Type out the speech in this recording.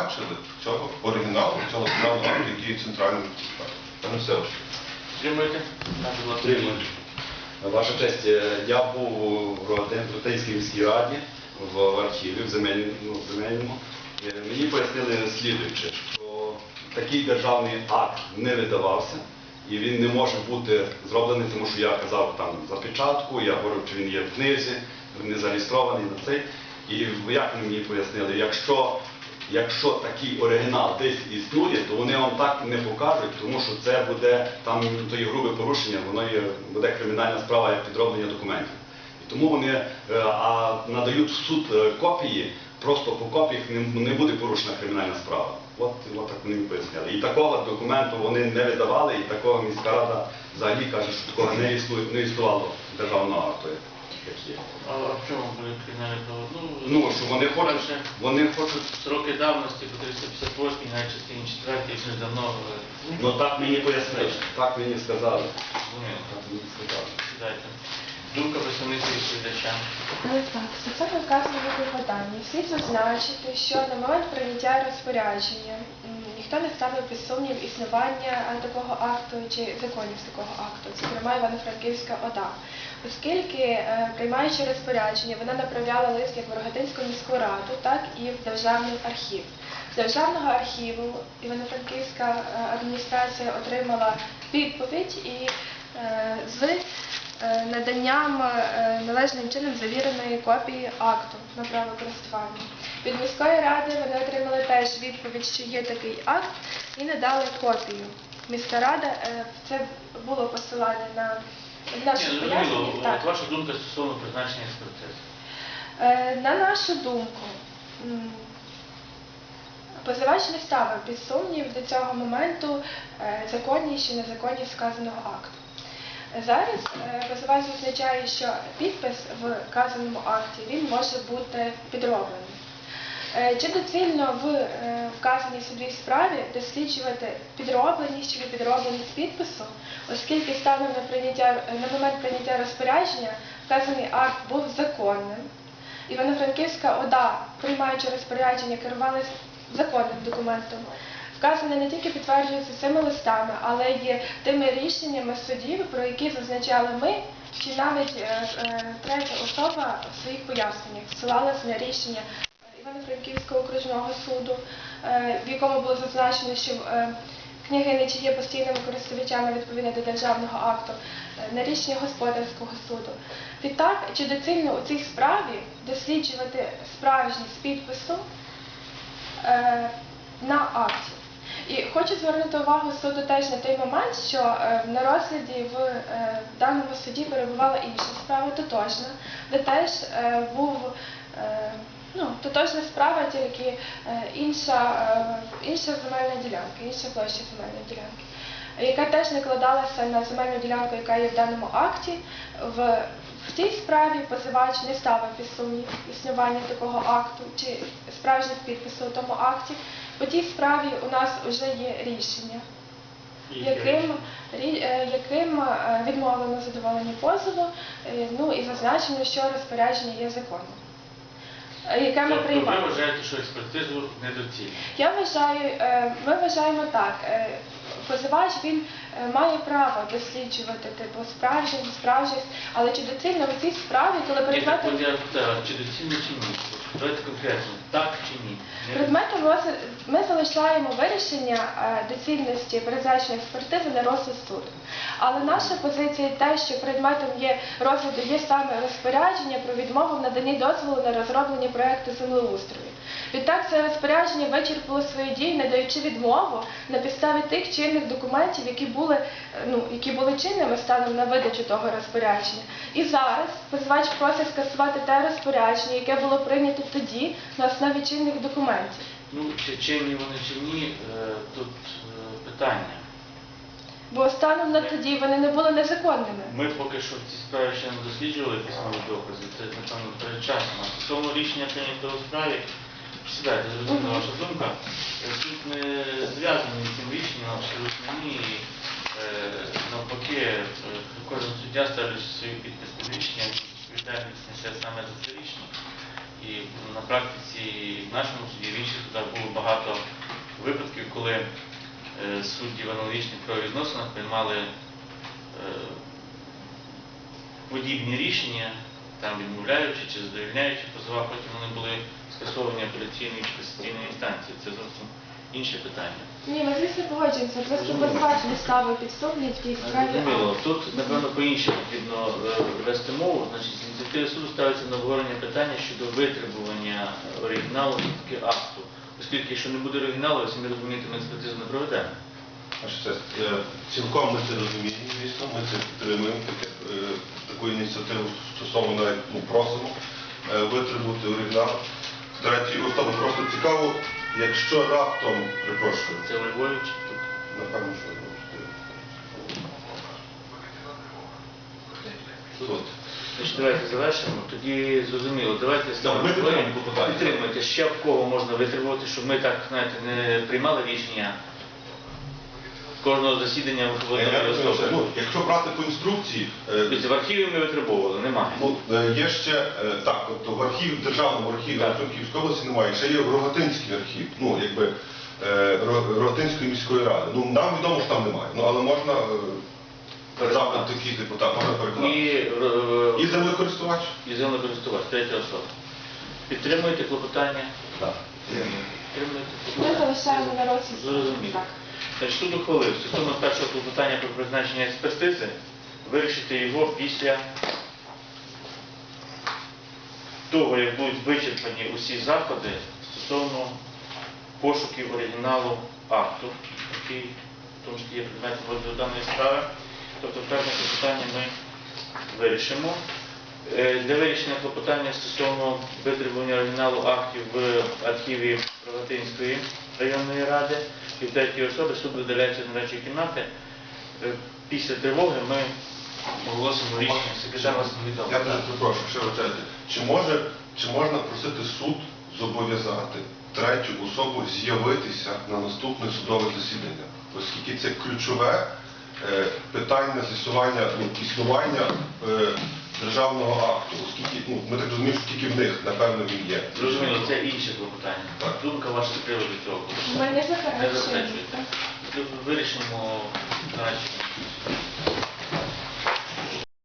бачили цього оригіналу, цього оригіналу акту, який є центральним. Пане Всеволод. Підтримуєте? Підтримую. Ваша честь, е, я був в Ротейській міській раді в архіві, в земельному. ну, земельному. Е, Мені пояснили слідуюче, що такий державний акт не видавався і він не може бути зроблений, тому що я казав там за печатку, я говорив, чи він є в книзі, не зареєстрований на цей. І як мені пояснили, якщо Якщо такий оригінал десь існує, то вони вам так не покажуть, тому що це буде там то є грубе порушення, воно є буде кримінальна справа як підроблення документів. І тому вони е, а надають в суд е, копії, просто по копіях не, не буде порушена кримінальна справа. От, от так вони мені пояснили. І такого документу вони не видавали, і такого міська рада взагалі каже, що такого не існує, не існувало державного акту, як- є. А в чому були кримінальні права? Ну, що вони хочуть, вони хочуть Сроки давності по 358 на частині 4, їх не давно Ну так мені пояснили, так мені сказали. зрозуміло. Так мені сказали. Сідайте. Думка представниця відповідача. Так, стосовно вказаного клопотання, слід зазначити, що на момент прийняття розпорядження ніхто не ставив під сумнів існування такого акту чи законність такого акту, зокрема Івано-Франківська ОДА. Оскільки, е, приймаючи розпорядження, вона направляла лист як в Рогатинську міську раду, так і в Державний архів. З Державного архіву Івано-Франківська е, адміністрація отримала відповідь і е, з наданням е, належним чином завіреної копії акту на право користування. Від міської ради вони отримали теж відповідь, що є такий акт, і надали копію. Міська рада е, це було посилання на Ні, наше пояснення. От ваша думка стосовно призначення експертизи. Е, На нашу думку, позивач не ставив під сумнів до цього моменту е, законність чи незаконність сказаного акту. Зараз е, позивач зазначає, що підпис в вказаному акті він може бути підроблений. Е, Чи доцільно в е, вказаній судовій справі досліджувати підробленість чи непідробленість підпису, оскільки станом на прийняття на момент прийняття розпорядження вказаний акт був законним. Івано-Франківська ОДА, приймаючи розпорядження, керувалася законним документом. Вказане не тільки підтверджується цими листами, але й тими рішеннями судів, про які зазначали ми, чи навіть е, е, третя особа в своїх поясненнях ссилалася на рішення Івано-Франківського окружного суду, е, в якому було зазначено, що е, княгини чи є постійними користувачами відповідно до державного акту, на рішення господарського суду. Відтак, чи доцільно у цій справі досліджувати справжність підпису на акті? І хочу звернути увагу суду теж на той момент, що е, на розгляді в е, даному суді перебувала інша справа, тотожна, де теж е, був ну, тотожна справа, тільки інша, інша земельна ділянка, інша площа земельної ділянки, яка теж накладалася на земельну ділянку, яка є в даному акті. В, в цій справі позивач не ставив під сумнів існування такого акту чи справжність підпису у тому акті. По тій справі у нас вже є рішення, яким, е, яким е, відмовлено задоволення позову, е, ну і зазначено, що розпорядження є законним. е, Яке ми Тобто ви вважаєте, що експертизу недоцільно? Я вважаю, ми вважаємо так. Позивач він має право досліджувати типу справжність, справжність, але чи доцільно в цій справі, коли питаю, чи доцільно чи ні? Давайте конкретно, так чи ні? Предметом ми залишаємо вирішення е, доцільності призначення експертизи на розсуд суду. Але наша позиція те, що предметом є розгляду є саме розпорядження про відмову в наданні дозволу на розроблення проєкту землеустрою. Відтак це розпорядження вичерпало свої дії, надаючи відмову на підставі тих чинних документів, які були, е, ну, які були чинними станом на видачу того розпорядження. І зараз позивач просить скасувати те розпорядження, яке було прийнято тоді на основі чинних документів. Ну, чи чинні вони чи ні, е, тут е, питання. Бо станом на тоді вони не були незаконними. Ми поки що в цій справі ще не досліджували письмові докази, це, напевно, передчасно. Стосовно рішення прийнятого у справі, сідайте, зрозуміла ваша думка. Суд не зв'язаний з цим рішенням абсолютно ні. Навпаки, кожен суддя ставлячи свій підпис під рішенням, відповідальність несе саме за це рішення. І на практиці в нашому суді, в інших судах було багато багато випадків, коли е, судді в аналогічних правовідносинах приймали е, подібні рішення, там відмовляючи чи задовільняючи позова, потім вони були скасовані апеляційної чи касаційної інстанції. Це зовсім інше питання. Ні, ми звісно погоджуємося. Просто позивач не ставив під сумнів в тій справі. Зрозуміло. Тут, напевно, по-іншому потрібно е, вести мову. Значить, з ініціативи суду ставиться на обговорення питання щодо витребування оригіналу таки акту. Оскільки, якщо не буде оригіналу, самі розумієте, ми експертизу не проведемо. Е, цілком ми це розуміємо, звісно, ми це підтримуємо, таке, таку ініціативу стосовно навіть ну, просимо е, витребувати оригінал. Третій особи просто цікаво, якщо раптом, припрошую, Це Львові чи тут? напевно, що тут. Значить, давайте завершимо. Тоді зрозуміло. Давайте ставимо. Підтримуйте. Ще в кого можна витребувати, щоб ми так, знаєте, не приймали рішення кожного засідання Я розумію, що, ну, якщо брати по інструкції, е, Тобто в архіві ми витребовували, немає. Ну, е, є ще е, так, тобто в архіві, в державному архіві Так. Франківської області немає, ще є Рогатинський архів, ну якби е, Ро- Рогатинської міської ради. Ну нам відомо, що там немає. Ну але можна е, запит такий депутат, можна переконати. І, е, І землекористувач. і землекористувач, третя особа. Підтримуєте клопотання? Так. Підтримуєте Ми клопотання? залишаємо на розсуд. Зрозуміло. Так. Суд ухвалив стосовно першого клопотання про призначення експертизи вирішити його після того, як будуть вичерпані усі заходи стосовно пошуків оригіналу акту, який в тому числі є предметом даної справи. Тобто певне клопотання ми вирішимо. Е, Для вирішення клопотання стосовно витребування оригіналу актів в архіві Рогатинської районної ради і в третій особи суд видаляється на речі кімнати. Е, Після тривоги ми оголосимо рішення. Секретар вас Я дуже прошу, ще вибачайте, чи може чи можна просити суд зобов'язати третю особу з'явитися на наступне судове засідання, оскільки це ключове е, питання з'ясування ну, існування е, державного акту, оскільки ну, ми так розуміємо, що тільки в них, напевно, він є. Зрозуміло, це інше клопотання. Так. Думка ваша з приводу цього. Ми не Не заперечуємо. Вирішимо наразі.